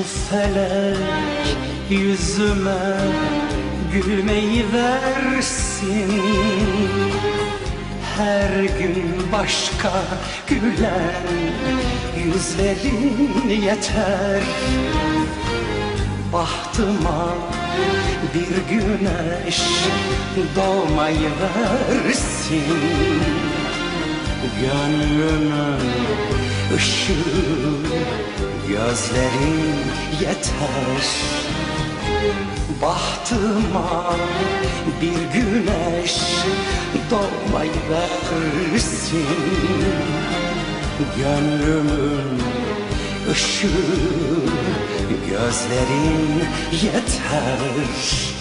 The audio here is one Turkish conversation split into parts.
Şu felek yüzüme gülmeyi versin. Her gün başka gülen yüzlerin yeter. Bahtıma bir güneş doğmayı versin. Gönlümün ışığı gözlerin yeter. Bahtıma bir güneş doğmayı Gönlümün ışığı gözlerin yeter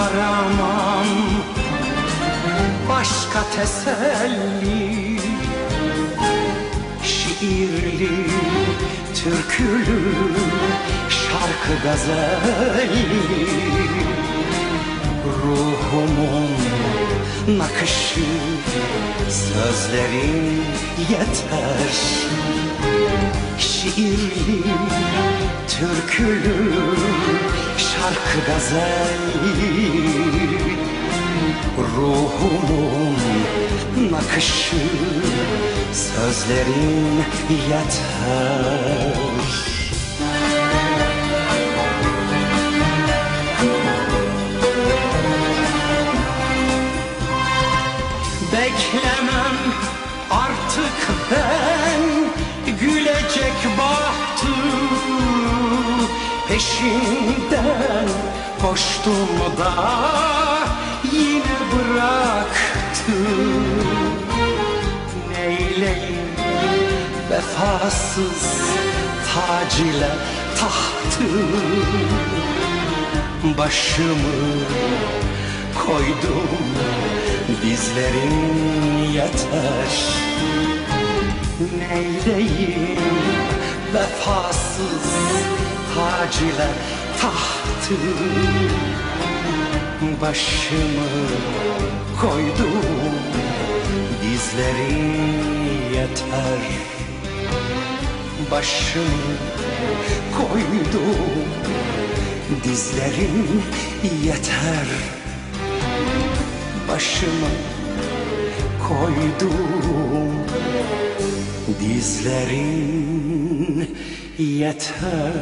aramam. Başka teselli Şiirli, türkülü, şarkı gazelli. Ruhumun nakışı Sözlerin yeter. Şiirli, türkülü, şarkı gazelli Ruhumun nakışı Sözlerin yeter. Beklemem artık ben gülecek bahtı Peşinden koştum da yine bıraktı. Neyleyim vefasız tac ile tahtı. Başımı koydum dizlerin yeter. Neyleyim vefasız tac ile tahtı Başımı koydum. Dizlerin yeter. Başımı koydum. Dizlerin yeter. Başımı koydum. Dizlerin yeter